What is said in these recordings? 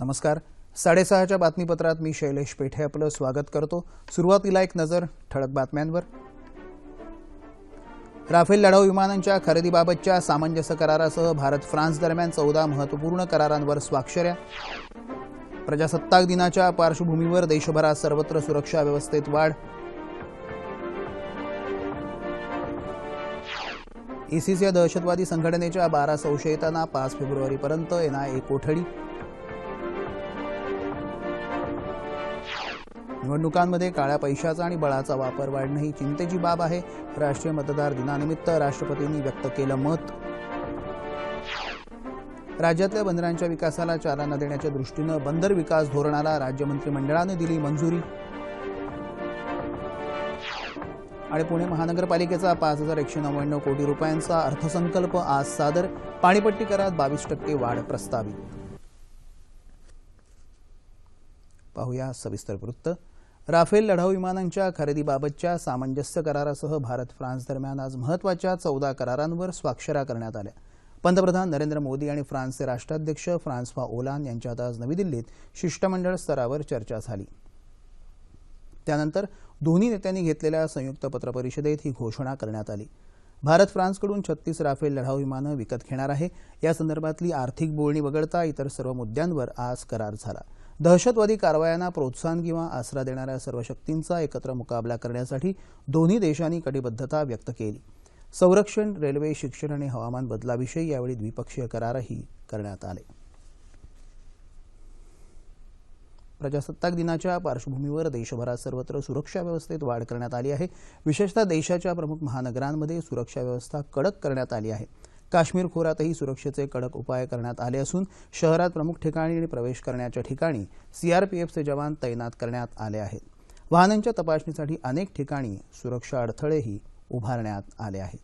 नमस्कार. साडेसहाच्या बातमीपत्रात मी शैलेश पेठे आपलं स्वागत करतो. सुरुवातीला एक नजर ठळक बातम्यांवर. राफेल लढाऊ विमानांच्या खरेदीबाबतच्या सामंजस्य करारासह भारत फ्रान्स दरम्यान चौदा महत्त्वपूर्ण करारांवर स्वाक्षऱ्या. प्रजासत्ताक दिनाच्या पार्श्वभूमीवर देशभरात सर्वत्र सुरक्षा व्यवस्थेत वाढ. इसिस या दहशतवादी संघटनेच्या बारा संशयितांना पाच फेब्रुवारीपर्यंत एनआयए कोठडी. निवडणुकांमध्ये काळ्या पैशाचा आणि बळाचा वापर वाढणं ही चिंतेची बाब आहे. राष्ट्रीय मतदार दिनानिमित्त राष्ट्रपतींनी व्यक्त केलं मत. राज्यातल्या बंदरांच्या विकासाला चालना देण्याच्या दृष्टीनं बंदर विकास धोरणाला राज्य मंत्रिमंडळानं दिली मंजुरी. आणि पुणे महानगरपालिकेचा पाच हजार एकशे नव्याण्णव कोटी रुपयांचा अर्थसंकल्प आज सादर. पाणीपट्टी करात बावीस टक्के वाढ प्रस्तावित. पाहूया सविस्तर वृत्त. राफेल लढाऊ विमानांच्या खरेदीबाबतच्या सामंजस्य करारासह भारत फ्रान्स दरम्यान आज महत्त्वाच्या चौदा करारांवर स्वाक्षऱ्या करण्यात आल्या. पंतप्रधान नरेंद्र मोदी आणि फ्रान्सचे राष्ट्राध्यक्ष फ्रान्सवा ओलान यांच्यात आज नवी दिल्लीत शिष्टमंडळ स्तरावर चर्चा झाली. त्यानंतर दोन्ही नेत्यांनी घेतलेल्या संयुक्त पत्रपरिषदेत ही घोषणा करण्यात आली. भारत फ्रान्सकडून छत्तीस राफेल लढाऊ विमानं विकत घेणार आहे. या संदर्भातली आर्थिक बोलणी वगळता इतर सर्व मुद्द्यांवर आज करार झाला. दहशतवादी कारवायांना प्रोत्साहन किंवा आसरा देणाऱ्या सर्व शक्तींचा एकत्र मुकाबला करण्यासाठी दोन्ही देशांनी कटिबद्धता व्यक्त केली. संरक्षण रेल्वे शिक्षण आणि हवामान बदलाविषयी यावेळी द्विपक्षीय करारही करण्यात आले. प्रजासत्ताक दिनाच्या पार्श्वभूमीवर देशभरात सर्वत्र सुरक्षा व्यवस्थेत वाढ करण्यात आली आहे. विशेषतः देशाच्या प्रमुख महानगरांमध्ये सुरक्षा व्यवस्था कडक करण्यात आली आहे. काश्मीर खोऱ्यातही सुरक्षेचे कडक उपाय करण्यात आले असून शहरात प्रमुख ठिकाणी आणि प्रवेश करण्याच्या ठिकाणी सीआरपीएफचे जवान तैनात करण्यात आले आहेत. वाहनांच्या तपासणीसाठी अनेक ठिकाणी सुरक्षा अडथळेही उभारण्यात आले आहेत.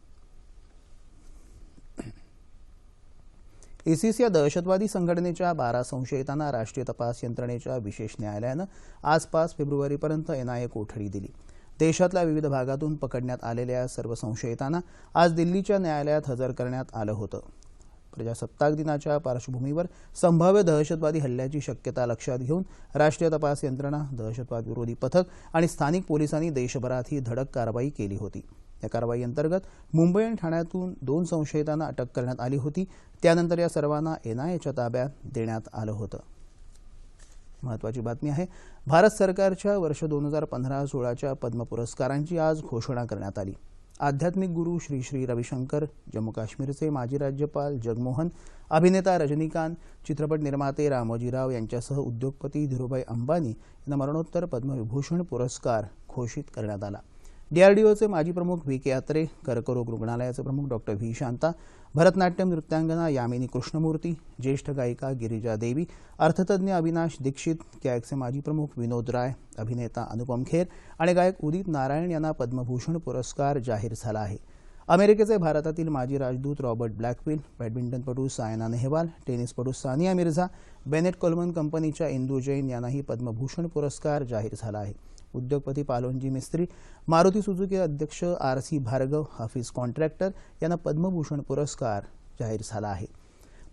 इसिस या दहशतवादी संघटनेच्या बारा संशयितांना राष्ट्रीय तपास यंत्रणेच्या विशेष न्यायालयानं आज पाच फेब्रुवारीपर्यंत एनआयए कोठडी दिली. देशातल्या विविध भागातून पकडण्यात आलेल्या सर्व संशयितांना आज दिल्लीच्या न्यायालयात हजर करण्यात आलं होतं. प्रजासत्ताक दिनाच्या पार्श्वभूमीवर संभाव्य दहशतवादी हल्ल्याची शक्यता लक्षात घेऊन राष्ट्रीय तपास यंत्रणा दहशतवाद विरोधी पथक आणि स्थानिक पोलिसांनी देशभरात ही धडक कारवाई केली होती. या कारवाई अंतर्गत मुंबई आणि ठाण्यातून दोन संशयितांना अटक करण्यात आली होती. त्यानंतर या सर्वांना एनआयएच्या ताब्यात देण्यात आलं होतं. महत्वाची बातमी आहे. भारत सरकारच्या वर्ष दोन हजार पंधरा सोळाच्या पद्म पुरस्कारांची आज घोषणा करण्यात आली. आध्यात्मिक गुरु श्री श्री रविशंकर जम्मू काश्मीरचे माजी राज्यपाल जगमोहन अभिनेता रजनीकांत चित्रपट निर्माते रामोजीराव यांच्यासह उद्योगपती धीरुभाई अंबानी यांना मरणोत्तर पद्मविभूषण पुरस्कार घोषित करण्यात आला. डीआरडीओचे माजी प्रमुख व्ही के अत्रे कर्करोग रुग्णालयाचे प्रमुख डॉक्टर व्ही शांता भरतनाट्यम नृत्यांगना यामिनी कृष्णमूर्ती ज्येष्ठ गायिका गिरिजा देवी अर्थतज्ञ अविनाश दीक्षित कॅगचे माजी प्रमुख विनोद राय अभिनेता अनुपम खेर आणि गायक उदित नारायण यांना पद्मभूषण पुरस्कार जाहीर झाला आहे. अमेरिकेचे भारतातील माजी राजदूत रॉबर्ट ब्लॅकविल बॅडमिंटनपटू सायना नेहवाल टेनिसपटू सानिया मिर्झा बेनेट कोलमन कंपनीच्या इंदू जैन यांनाही पद्मभूषण पुरस्कार जाहीर झाला आहे. उद्योगपती पालोनजी मिस्त्री मारुती सुझुकी अध्यक्ष आर सी भार्गव हाफिज कॉन्ट्रॅक्टर यांना पद्मभूषण पुरस्कार जाहीर झाला आहे.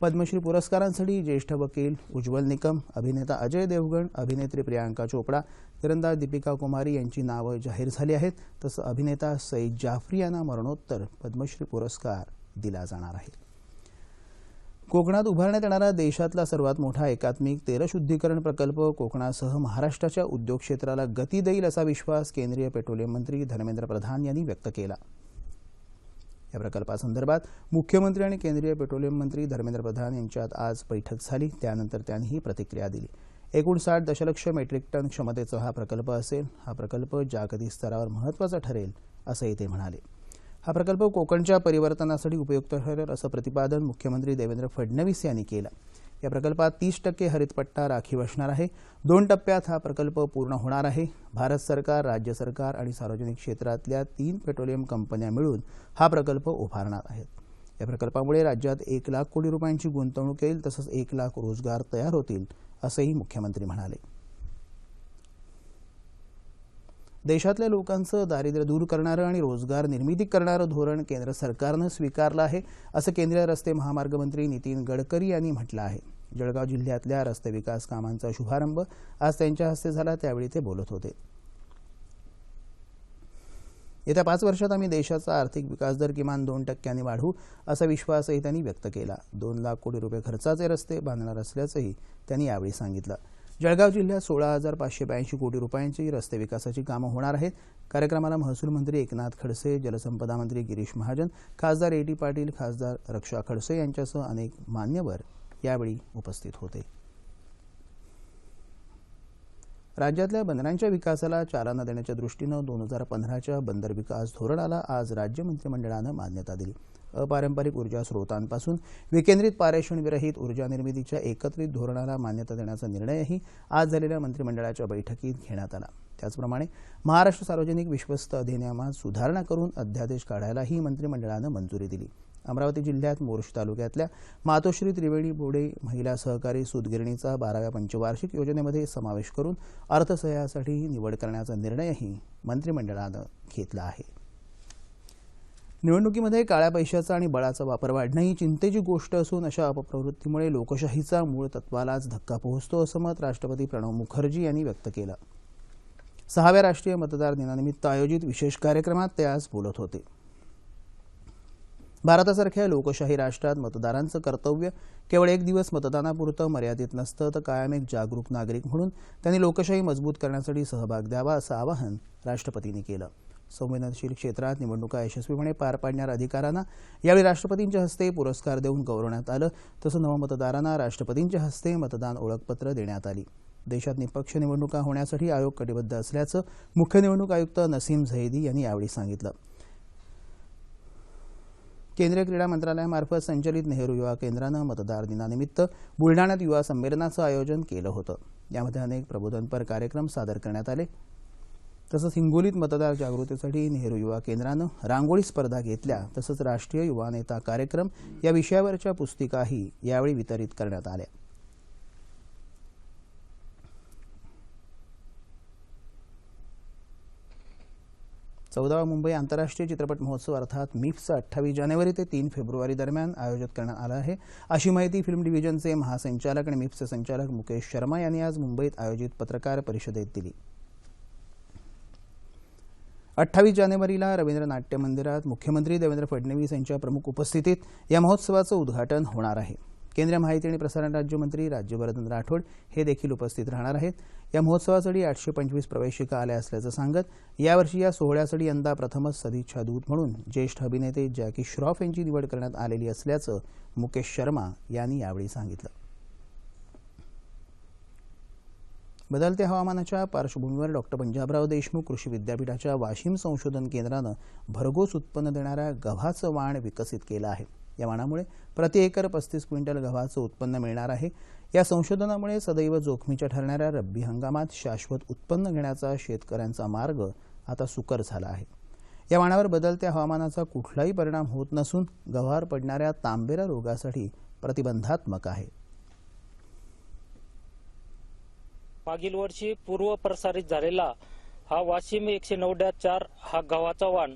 पद्मश्री पुरस्कारांसाठी ज्येष्ठ वकील उज्ज्वल निकम अभिनेता अजय देवगण अभिनेत्री प्रियांका चोपडा तिरंदाज दीपिका कुमारी यांची नावं जाहीर झाली आहेत. तसं अभिनेता सईद जाफरी यांना मरणोत्तर पद्मश्री पुरस्कार दिला जाणार आहे. कोकणात उभारण्यात येणारा देशातला सर्वात मोठा एकात्मिक तेलशुद्धीकरण प्रकल्प कोकणासह महाराष्ट्राच्या उद्योग क्षेत्राला गती देईल असा विश्वास केंद्रीय पेट्रोलियम मंत्री धर्मेंद्र प्रधान यांनी व्यक्त केला. या प्रकल्पासंदर्भात मुख्यमंत्री आणि केंद्रीय पेट्रोलियम मंत्री धर्मेंद्र प्रधान यांच्यात आज बैठक झाली. त्यानंतर त्यांनी ही प्रतिक्रिया दिली. एकूण साठ दशलक्ष मेट्रिक टन क्षमतेचा हा प्रकल्प असेल. हा प्रकल्प जागतिक स्तरावर महत्त्वाचा ठरेल असंही ते म्हणाले. हा प्रकल्प कोकणच्या परिवर्तनासाठी उपयुक्त ठरेल असं प्रतिपादन मुख्यमंत्री देवेंद्र फडणवीस यांनी केलं. या प्रकल्पात तीस टक्के हरितपट्टा राखीव असणार आहे. दोन टप्प्यात हा प्रकल्प पूर्ण होणार आहे. भारत सरकार राज्य सरकार आणि सार्वजनिक क्षेत्रातल्या तीन पेट्रोलियम कंपन्या मिळून हा प्रकल्प उभारणार आहेत. या प्रकल्पामुळे राज्यात एक लाख कोटी रुपयांची गुंतवणूक येईल तसंच एक लाख रोजगार तयार होतील असंही मुख्यमंत्री म्हणाले. देशातल्या लोकांचं दारिद्र्य दूर करणारं आणि रोजगार निर्मिती करणारं धोरण केंद्र सरकारनं स्वीकारलं आहे असं केंद्रीय रस्ते महामार्ग मंत्री नितीन गडकरी यांनी म्हटलं आहे. जळगाव जिल्ह्यातल्या रस्ते विकास कामांचा शुभारंभ आज त्यांच्या हस्ते झाला त्यावेळी ते बोलत होते. येत्या पाच वर्षात आम्ही देशाचा आर्थिक विकास दर किमान दोन टक्क्यांनी वाढवू असा विश्वासही त्यांनी व्यक्त केला. दोन लाख कोटी रुपये खर्चाचे रस्ते बांधणार असल्याचंही त्यांनी यावेळी सांगितलं. जळगाव जिल्ह्यात सोळा हजार पाचशे ब्याऐंशी कोटी रुपयांची रस्ते विकासाची कामं होणार आहेत. कार्यक्रमाला महसूल मंत्री एकनाथ खडसे जलसंपदा मंत्री गिरीश महाजन खासदार ए टी पाटील खासदार रक्षा खडसे यांच्यासह अनेक मान्यवर यावेळी उपस्थित होते. राज्यातल्या बंदरांच्या विकासाला चालना देण्याच्या दृष्टीनं दोन हजार पंधराच्या बंदर विकास धोरणाला आज राज्य मंत्रिमंडळानं मान्यता दिली. अपारंपरिक ऊर्जा स्रोतांपासून विकेंद्रित पारेषणविरहित ऊर्जा निर्मितीच्या एकत्रित धोरणाला मान्यता देण्याचा निर्णयही आज झालेल्या मंत्रिमंडळाच्या बैठकीत घेण्यात आला. त्याचप्रमाणे महाराष्ट्र सार्वजनिक विश्वस्त अधिनियमात सुधारणा करून अध्यादेश काढायलाही मंत्रिमंडळानं मंजुरी दिली. अमरावती जिल्ह्यात मोर्श तालुक्यातल्या मातोश्री त्रिवेणी बोडे महिला सहकारी सूतगिरणीचा बाराव्या पंचवार्षिक योजनेमध्ये समावेश करून अर्थसहाय्यासाठी निवड करण्याचा निर्णयही मंत्रिमंडळानं घेतला आहे. निवडणुकीमध्ये काळ्या पैशाचा आणि बळाचा वापर वाढणं ही चिंतेची गोष्ट असून अशा अपप्रवृत्तीमुळे लोकशाहीचा मूळ तत्वालाच धक्का पोहोचतो असं मत राष्ट्रपती प्रणव मुखर्जी यांनी व्यक्त केलं. सहाव्या राष्ट्रीय मतदार दिनानिमित्त आयोजित विशेष कार्यक्रमात ते आज बोलत होते. भारतासारख्या लोकशाही राष्ट्रात मतदारांचं कर्तव्य केवळ एक दिवस मतदानापुरतं मर्यादित नसतं तर कायम एक जागरूक नागरिक म्हणून त्यांनी लोकशाही मजबूत करण्यासाठी सहभाग द्यावा असं आवाहन राष्ट्रपतींनी केलं. संवेदनशील क्षेत्रात निवडणुका यशस्वीपणे पार पाडणाऱ्या अधिकाऱ्यांना यावेळी राष्ट्रपतींच्या हस्ते पुरस्कार देऊन गौरवण्यात आलं. तसं नवमतदारांना राष्ट्रपतींच्या हस्ते मतदान ओळखपत्र देण्यात आली. देशात निपक्ष निवडणुका होण्यासाठी आयोग कटिबद्ध असल्याचं मुख्य निवडणूक आयुक्त नसीम झैदी यांनी यावेळी सांगितलं. केंद्रीय क्रीडा मंत्रालयामार्फत संचलित नेहरू युवा केंद्रानं मतदार दिनानिमित्त बुलढाण्यात युवा संमेलनाचं आयोजन केलं होतं. यामध्ये अनेक प्रबोधनपर कार्यक्रम सादर करण्यात आले. तसंच हिंगोलीत मतदार जागृतीसाठी नेहरू युवा केंद्रानं रांगोळी स्पर्धा घेतल्या. तसंच राष्ट्रीय युवा नेता कार्यक्रम या विषयावरच्या पुस्तिकाही यावेळी वितरित करण्यात आल्या. चौदावा मुंबई आंतरराष्ट्रीय चित्रपट महोत्सव अर्थात मिफ्स अठ्ठावीस जानेवारी ते तीन फेब्रुवारी दरम्यान आयोजित करण्यात आला आहे. अशी माहिती फिल्म डिव्हिजनचे महासंचालक आणि मिफ्सचे संचालक मुकेश शर्मा यांनी आज मुंबईत आयोजित पत्रकार परिषदेत दिली. अठ्ठावीस जानेवारीला रवींद्र नाट्य मंदिरात मुख्यमंत्री देवेंद्र फडणवीस यांच्या प्रमुख उपस्थितीत या महोत्सवाचं उद्घाटन होणार आहे. केंद्रीय माहिती आणि प्रसारण राज्यमंत्री राज्यवर्धन राठोड हे देखील उपस्थित राहणार आहेत. या महोत्सवासाठी आठशे पंचवीस प्रवेशिका आल्या असल्याचं सांगत यावर्षी या सोहळ्यासाठी यंदा प्रथमच सदिच्छा दूत म्हणून ज्येष्ठ अभिनेते जॅकी श्रॉफ यांची निवड करण्यात आलेली असल्याचं मुकेश शर्मा यांनी यावेळी सांगितलं. बदलत्या हवामानाच्या पार्श्वभूमीवर डॉक्टर पंजाबराव देशमुख कृषी विद्यापीठाच्या वाशिम संशोधन केंद्रानं भरघोस उत्पन्न देणाऱ्या गव्हाचं वाण विकसित केलं आहे. या वाणामुळे प्रति एकर पस्तीस क्विंटल गव्हाचं उत्पन्न मिळणार आहे. या संशोधनामुळे सदैव जोखमीच्या ठरणाऱ्या रब्बी हंगामात शाश्वत उत्पन्न घेण्याचा शेतकऱ्यांचा मार्ग आता सुकर झाला आहे. या वाणावर बदलत्या हवामानाचा कुठलाही परिणाम होत नसून गव्हावर पडणाऱ्या तांबेरा रोगासाठी प्रतिबंधात्मक आहे. मागील वर्षी पूर्व प्रसारित झालेला हा वाशिम एकशे नऊ डॅश चार हा गव्हाचा वाण.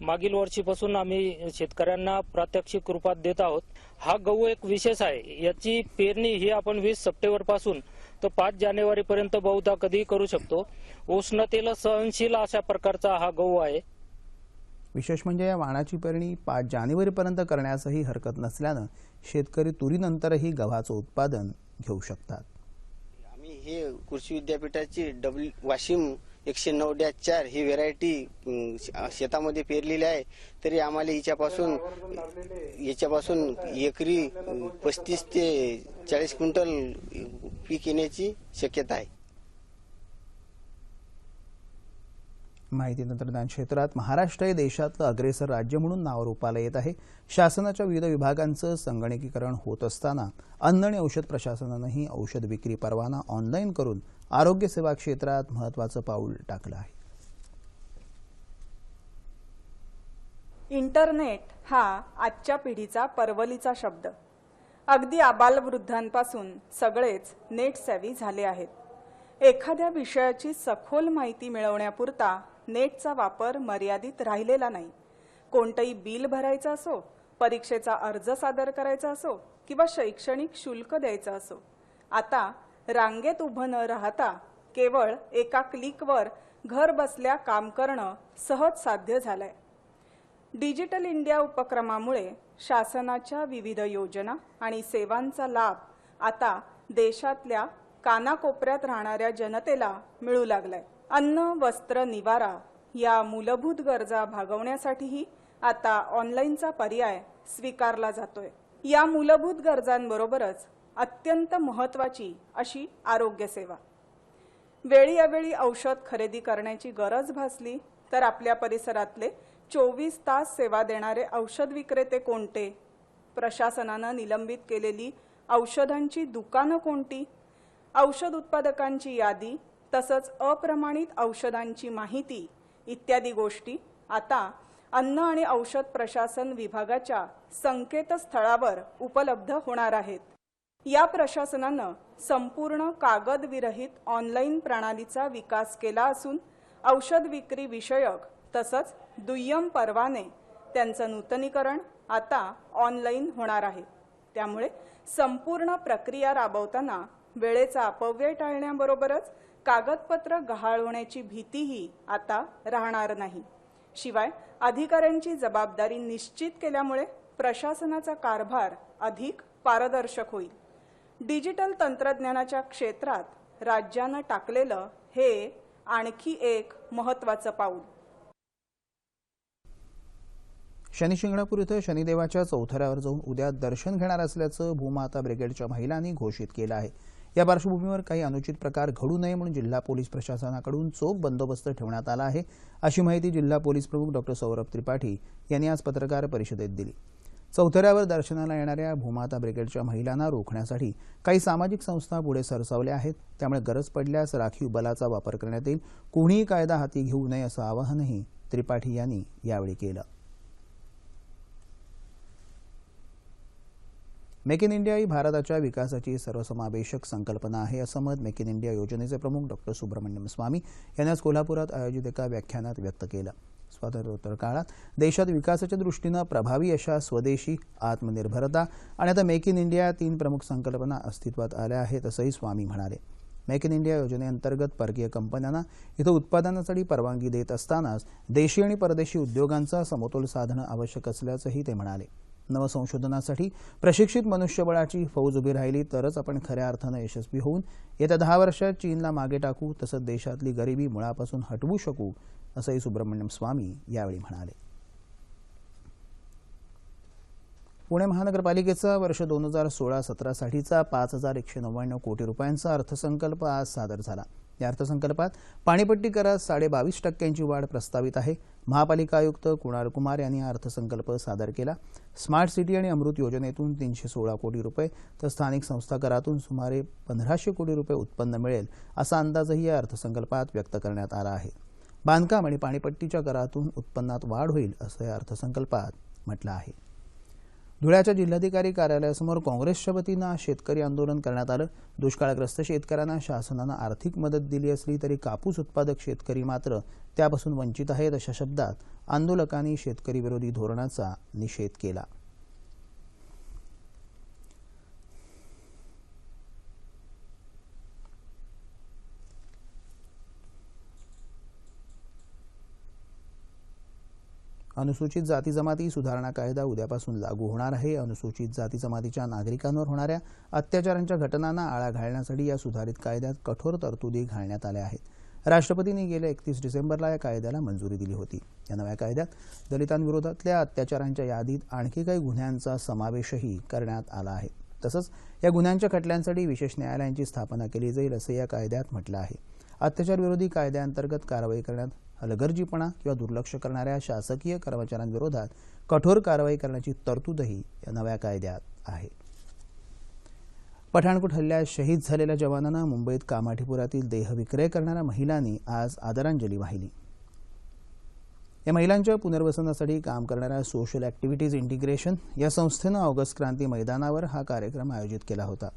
मागील वर्षीपासून आम्ही शेतकऱ्यांना प्रात्यक्षिक रूपात देत आहोत. हा गहू एक विशेष आहे. याची पेरणी ही आपण वीस सप्टेंबरपासून तर पाच जानेवारी पर्यंत बहुधा कधीही करू शकतो. उष्णतेला सहनशील अशा प्रकारचा हा गहू आहे. विशेष म्हणजे या वाणाची पेरणी पाच जानेवारीपर्यंत करण्यासही हरकत नसल्यानं शेतकरी तुरीनंतरही गव्हाचं उत्पादन घेऊ शकतात. हे कृषी विद्यापीठाची डब्ल्यू वाशिम एकशे नऊ डॅश चार ही व्हेरायटी शेतामध्ये पेरलेली आहे तरी आम्हाला हिच्यापासून याच्यापासून एकरी पस्तीस ते चाळीस क्विंटल पीक येण्याची शक्यता आहे. माहिती तंत्रज्ञान क्षेत्रात महाराष्ट्र हे देशातलं अग्रेसर राज्य म्हणून नाव रूपाला येत आहे. शासनाच्या विविध विभागांचं संगणकीकरण होत असताना अन्न आणि औषध प्रशासनानंही औषध विक्री परवाना ऑनलाईन करून आरोग्य सेवा क्षेत्रात महत्वाचं पाऊल टाकलं आहे. इंटरनेट हा आजच्या पिढीचा परवलीचा शब्द. अगदी आबालवृद्धांपासून सगळेच नेट सॅवी झाले आहेत. एखाद्या विषयाची सखोल माहिती मिळवण्यापुरता नेटचा वापर मर्यादित राहिलेला नाही. कोणतंही बिल भरायचं असो परीक्षेचा अर्ज सादर करायचा असो किंवा शैक्षणिक शुल्क द्यायचं असो. आता रांगेत उभं न राहता केवळ एका क्लिकवर घर बसल्या काम करणं सहज साध्य झालंय. डिजिटल इंडिया उपक्रमामुळे शासनाच्या विविध योजना आणि सेवांचा लाभ आता देशातल्या कानाकोपऱ्यात राहणाऱ्या जनतेला मिळू लागलाय. अन्न वस्त्र निवारा या मूलभूत गरजा भागवण्यासाठीही आता ऑनलाईनचा पर्याय स्वीकारला जातोय. या मूलभूत गरजांबरोबरच अत्यंत महत्वाची अशी आरोग्यसेवा. वेळी अवेळी औषध खरेदी करण्याची गरज भासली तर आपल्या परिसरातले चोवीस तास सेवा देणारे औषध विक्रेते कोणते? प्रशासनानं निलंबित केलेली औषधांची दुकानं कोणती? औषध उत्पादकांची यादी तसंच अप्रमाणित औषधांची माहिती इत्यादी गोष्टी आता अन्न आणि औषध प्रशासन विभागाच्या संकेतस्थळावर उपलब्ध होणार आहेत. या प्रशासनानं संपूर्ण कागदविरहित ऑनलाईन प्रणालीचा विकास केला असून औषध विक्री विषयक तसंच दुय्यम परवाने त्यांचं नूतनीकरण आता ऑनलाईन होणार आहे. त्यामुळे संपूर्ण प्रक्रिया राबवताना वेळेचा अपव्यय टाळण्याबरोबरच कागदपत्र गहाळ होण्याची भीतीही आता राहणार नाही. शिवाय अधिकाऱ्यांची जबाबदारी निश्चित केल्यामुळे प्रशासनाचा कारभार अधिक पारदर्शक होईल. डिजिटल तंत्रज्ञानाच्या क्षेत्रात राज्यानं टाकलेलं हे आणखी एक महत्वाचं पाऊल. शनिशिंगणापूर इथं शनिदेवाच्या चौथऱ्यावर जाऊन उद्या दर्शन घेणार असल्याचं भूमाता ब्रिगेडच्या महिलांनी घोषित केलं आहे. या पार्श्वभूमीवर काही अनुचित प्रकार घडू नये म्हणून जिल्हा पोलीस प्रशासनाकडून चोख बंदोबस्त ठेवण्यात आला आहे अशी माहिती जिल्हा पोलीस प्रमुख डॉक्टर सौरभ त्रिपाठी यांनी आज पत्रकार परिषदेत दिली. चौथऱ्यावर दर्शनाला येणाऱ्या भूमाता ब्रिगेडच्या महिलांना रोखण्यासाठी काही सामाजिक संस्था पुढे सरसावल्या आहेत त्यामुळे गरज पडल्यास राखीव बलाचा वापर करण्यात येईल कोणीही कायदा हाती घेऊ नये असं आवाहनही त्रिपाठी यांनी यावेळी केलं. मेक इन इंडिया ही भारताच्या विकासाची सर्वसमावेशक संकल्पना आहे असं मत मेक इन इंडिया योजनेचे प्रमुख डॉक्टर सुब्रमण्यम स्वामी यांनी आज कोल्हापुरात आयोजित एका व्याख्यानात व्यक्त केलं. स्वातंत्र्योत्तर काळात देशात विकासाच्या दृष्टीनं प्रभावी अशा स्वदेशी आत्मनिर्भरता आणि आता मेक इन इंडिया तीन प्रमुख संकल्पना अस्तित्वात आल्या आहेत असंही स्वामी म्हणाले. मेक इन इंडिया योजनेअंतर्गत परकीय कंपन्यांना इथं उत्पादनासाठी परवानगी देत असतानाच देशी आणि परदेशी उद्योगांचा समतोल साधणं आवश्यक असल्याचंही ते म्हणाले. नवसंशोधनासाठी प्रशिक्षित मनुष्यबळाची फौज उभी राहिली तरच आपण खऱ्या अर्थानं यशस्वी होऊन येत्या दहा वर्षात चीनला मागे टाकू तसंच देशातली गरिबी मुळापासून हटवू शकू असंही सुब्रमण्यम स्वामी यावेळी म्हणाले. पुणे महानगरपालिकेचा वर्ष दोन हजार सोळा सतरासाठीचा पाच हजार एकशे नव्याण्णव कोटी रुपयांचा अर्थसंकल्प आज सादर झाला. या अर्थसंकल्पात पाणीपट्टी करात साडे बावीस टक्क्यांची वाढ प्रस्तावित आहे. महापालिका आयुक्त कुणाल कुमार यांनी हा अर्थसंकल्प सादर केला. स्मार्ट सिटी आणि अमृत योजनेतून तीनशे सोळा कोटी रुपये तर स्थानिक संस्था करातून सुमारे पंधराशे कोटी रुपये उत्पन्न मिळेल असा अंदाजही या अर्थसंकल्पात व्यक्त करण्यात आला आहे. बांधकाम आणि पाणीपट्टीच्या करातून उत्पन्नात वाढ होईल असं या अर्थसंकल्पात म्हटलं आहे. धुळ्याच्या जिल्हाधिकारी कार्यालयासमोर काँग्रेसच्या वतीनं आज शेतकरी आंदोलन करण्यात आलं. दुष्काळग्रस्त शेतकऱ्यांना शासनानं आर्थिक मदत दिली असली तरी कापूस उत्पादक शेतकरी मात्र त्यापासून वंचित आहेत अशा शब्दात आंदोलकांनी शेतकरी विरोधी धोरणाचा निषेध केला. अनुसूचित जाती जमाती सुधारणा कायदा उद्यापासून लागू होणार आहे. अनुसूचित जाती जमातीच्या नागरिकांवर होणाऱ्या अत्याचारांच्या घटनांना आळा घालण्यासाठी या सुधारित कायद्यात कठोर तरतुदी घालण्यात आल्या आहेत. राष्ट्रपतींनी गेल्या एकतीस डिसेंबरला या कायद्याला मंजुरी दिली होती. या नव्या कायद्यात दलितांविरोधातल्या अत्याचारांच्या यादीत आणखी काही गुन्ह्यांचा समावेशही करण्यात आला आहे. तसंच या गुन्ह्यांच्या खटल्यांसाठी विशेष न्यायालयांची स्थापना केली जाईल असं या कायद्यात म्हटलं आहे. अत्याचारविरोधी कायद्याअंतर्गत कारवाई करण्यात हलगर्जीपणा किंवा दुर्लक्ष करणाऱ्या शासकीय कर्मचाऱ्यांविरोधात कठोर कारवाई करण्याची तरतूदही या नव्या कायद्यात आहे. पठाणकोट हल्ल्यात शहीद झालेल्या जवानांना मुंबईत कामाठीपुरातील देहविक्रय करणाऱ्या महिलांनी आज आदरांजली वाहिली. या महिलांच्या पुनर्वसनासाठी काम करणाऱ्या सोशल ॲक्टिव्हिटीज इंटिग्रेशन या संस्थेनं ऑगस्ट क्रांती मैदानावर हा कार्यक्रम आयोजित केला होता.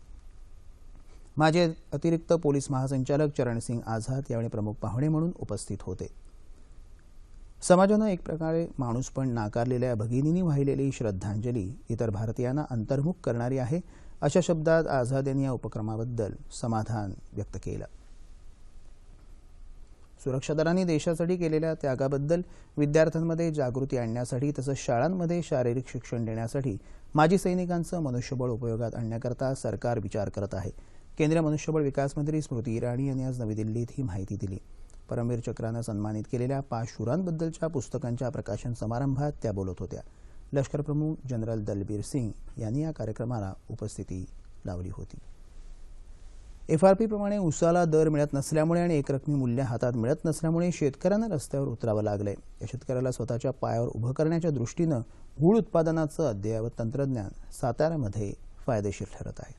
माजी अतिरिक्त पोलीस महासंचालक चरणसिंग आझाद यावेळी प्रमुख पाहुणे म्हणून उपस्थित होते. समाजानं एक प्रकारे माणूस पण नाकारलेल्या भगिनींनी वाहिलेली श्रद्धांजली इतर भारतीयांना अंतर्मुख करणारी आहे अशा शब्दात आझाद यांनी या उपक्रमाबद्दल समाधान व्यक्त केलं. सुरक्षा दलांनी देशासाठी केलेल्या त्यागाबद्दल विद्यार्थ्यांमध्ये जागृती आणण्यासाठी तसंच शाळांमध्ये शारीरिक शिक्षण देण्यासाठी माजी सैनिकांचं मनुष्यबळ उपयोगात आणण्याकरता सरकार विचार करत आहे. केंद्रीय मनुष्यबळ विकास मंत्री स्मृती इराणी यांनी आज नवी दिल्लीत ही माहिती दिली. परमवीर चक्रानं सन्मानित केलेल्या पाच शूरांबद्दलच्या पुस्तकांच्या प्रकाशन समारंभात त्या बोलत होत्या. लष्करप्रमुख जनरल दलबीर सिंग यांनी या कार्यक्रमाला उपस्थिती लावली होती. एफआरपीप्रमाणे उसाला दर मिळत नसल्यामुळे आणि एकरकमी मूल्य हातात मिळत नसल्यामुळे शेतकऱ्यांना रस्त्यावर उतरावं लागलंय. या शेतकऱ्याला स्वतःच्या पायावर उभं करण्याच्या दृष्टीनं गूळ उत्पादनाचं अद्ययावत तंत्रज्ञान साताऱ्यामध्ये फायदेशीर ठरत आहे.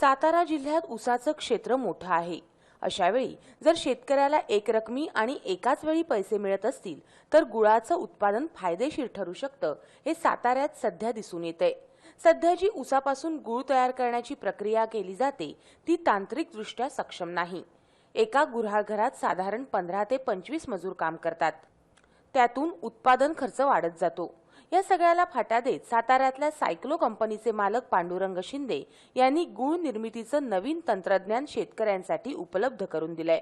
सातारा जिल्ह्यात उसाचं क्षेत्र मोठं आहे. अशावेळी जर शेतकऱ्याला एकरकमी आणि एकाच वेळी पैसे मिळत असतील तर गुळाचं उत्पादन फायदेशीर ठरू शकतं हे साताऱ्यात सध्या दिसून येतंय. सध्या जी उसापासून गुळ तयार करण्याची प्रक्रिया केली जाते ती तांत्रिकदृष्ट्या सक्षम नाही. एका गुऱ्हाळ घरात साधारण पंधरा ते पंचवीस मजूर काम करतात. त्यातून उत्पादन खर्च वाढत जातो. या सगळ्याला फाटा देत साताऱ्यातल्या सायक्लो कंपनीचे मालक पांडुरंग शिंदे यांनी गुळ निर्मितीचं नवीन तंत्रज्ञान शेतकऱ्यांसाठी उपलब्ध करून दिलंय.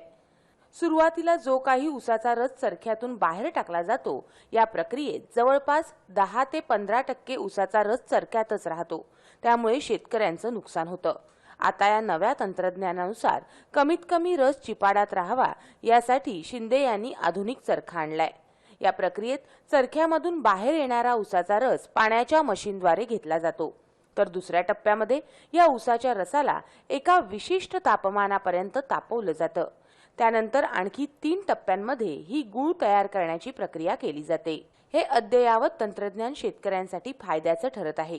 सुरुवातीला जो काही उसाचा रस चरख्यातून बाहेर टाकला जातो या प्रक्रियेत जवळपास दहा ते पंधरा टक्के उसाचा रस चरख्यातच राहतो. त्यामुळे शेतकऱ्यांचं नुकसान होतं. आता या नव्या तंत्रज्ञानानुसार कमीत कमी रस चिपाडात राहावा यासाठी शिंदे यांनी आधुनिक चरखा आणलाय. या प्रक्रियेत चरख्यामधून बाहेर येणारा उसाचा रस पाण्याच्या मशीनद्वारे घेतला जातो. तर दुसऱ्या टप्प्यामध्ये या उसाच्या रसाला एका विशिष्ट तापमानापर्यंत तापवलं जातं. त्यानंतर आणखी तीन टप्प्यांमध्ये ही गूळ तयार करण्याची प्रक्रिया केली जाते. हे अद्ययावत तंत्रज्ञान शेतकऱ्यांसाठी फायद्याचं ठरत आहे.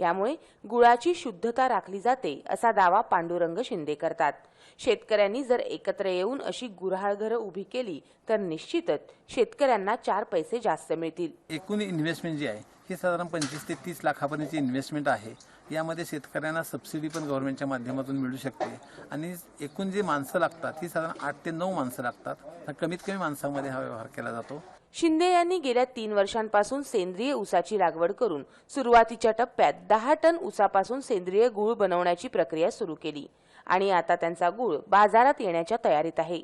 यामुळे गुळाची शुद्धता राखली जाते असा दावा पांडुरंग शिंदे करतात. शेतकऱ्यांनी जर एकत्र येऊन अशी गुऱ्हाळघरं उभी केली तर निश्चितच शेतकऱ्यांना चार पैसे जास्त मिळतील. एकूण इन्व्हेस्टमेंट जी आहे ही साधारण पंचवीस ते तीस लाखापर्यंतची इन्व्हेस्टमेंट आहे. यामध्ये शेतकऱ्यांना सबसिडी पण गव्हर्नमेंटच्या माध्यमातून मिळू शकते. आणि एकूण जी माणसं लागतात ही साधारण आठ ते नऊ माणसं लागतात. कमीत कमी माणसामध्ये हा व्यवहार केला जातो. शिंदे यांनी गेल्या तीन वर्षांपासून सेंद्रिय ऊसाची लागवड करून सुरुवातीच्या टप्प्यात दहा टन ऊसापासून सेंद्रिय गूळ बनवण्याची प्रक्रिया सुरू केली आणि आता त्यांचा गूळ बाजारात येण्याच्या तयारीत आहे.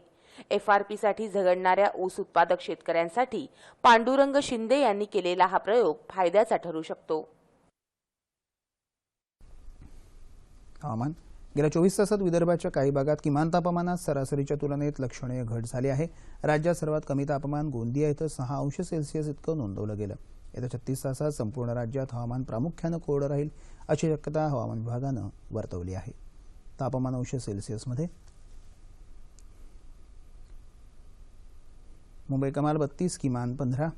एफआरपीसाठी झगडणाऱ्या ऊस उत्पादक शेतकऱ्यांसाठी पांडुरंग शिंदे यांनी केलेला हा प्रयोग फायद्याचा ठरू शकतो. हवामान गेल्या चोवीस तासात विदर्भाच्या काही भागात किमान तापमानात सरासरीच्या तुलनेत लक्षणीय घट झाली आहे. राज्यात सर्वात कमी तापमान गोंदिया इथं सहा अंश सेल्सिअस इतकं नोंदवलं गेलं. येत्या छत्तीस तासात संपूर्ण राज्यात हवामान प्रामुख्यानं कोरडं राहील अशी शक्यता हवामान विभागानं वर्तवली आहे. तापमान अंश सेल्सिअसमध्ये मुंबई कमाल बत्तीस किमान पंधरा.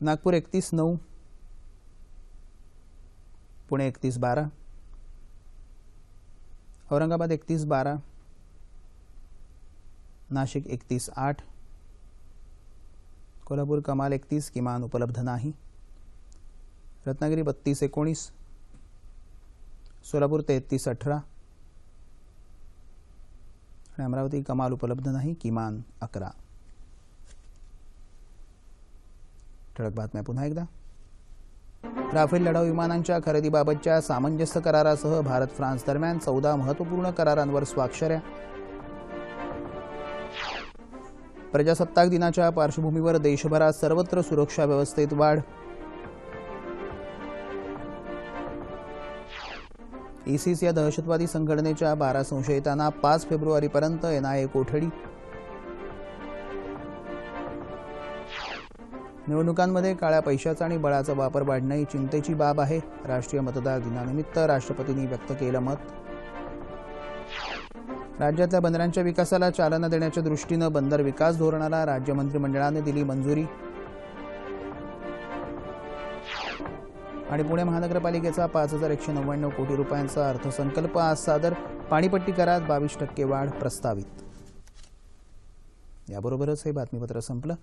नागपूर एकतीस नऊ. पुणे एकतीस बारा. औरंगाबाद एकतीस बारा नाशिक एकतीस आठ कोल्हापूर कमाल एकतीस किमान उपलब्ध नाही. रत्नागिरी बत्तीस एकोणीस सोलापूर तेहतीस अठरा आणि अमरावती कमाल उपलब्ध नाही किमान अकरा. ठळक बातम्या पुन्हा एकदा. राफेल लढाऊ विमानांच्या खरेदीबाबतच्या सामंजस्य करारासह भारत फ्रान्स दरम्यान चौदा महत्त्वपूर्ण करारांवर स्वाक्षऱ्या. प्रजासत्ताक दिनाच्या पार्श्वभूमीवर देशभरात सर्वत्र सुरक्षा व्यवस्थेत वाढ. इसिस या दहशतवादी संघटनेच्या बारा संशयितांना पाच फेब्रुवारीपर्यंत एनआयए कोठडी. निवडणुकांमध्ये काळ्या पैशाचा आणि बळाचा वापर वाढणं ही चिंतेची बाब आहे. राष्ट्रीय मतदार दिनानिमित्त राष्ट्रपतींनी व्यक्त केलं मत. राज्यातल्या बंदरांच्या विकासाला चालना देण्याच्या दृष्टीनं बंदर विकास धोरणाला राज्य मंत्रिमंडळाने दिली मंजुरी. आणि पुणे महानगरपालिकेचा पाच हजार एकशे नव्याण्णव कोटी रुपयांचा अर्थसंकल्प आज सादर. पाणीपट्टी करात बावीस टक्के वाढ प्रस्तावित. याबरोबरच हे बातमीपत्र संपलं.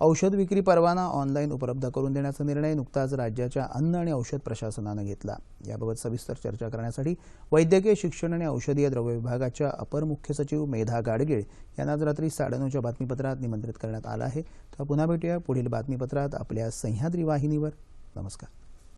औषध विक्री परवाना ऑनलाईन उपलब्ध करून देण्याचा निर्णय नुकताच राज्याच्या अन्न आणि औषध प्रशासनानं घेतला. याबाबत सविस्तर चर्चा करण्यासाठी वैद्यकीय शिक्षण आणि औषधीय द्रव्य विभागाच्या अपर मुख्य सचिव मेधा गाडगीळ यांना आज रात्री साडेनऊच्या बातमीपत्रात निमंत्रित करण्यात आलं आहे. तर पुन्हा भेटूया पुढील बातमीपत्रात आपल्या सह्याद्री वाहिनीवर. नमस्कार.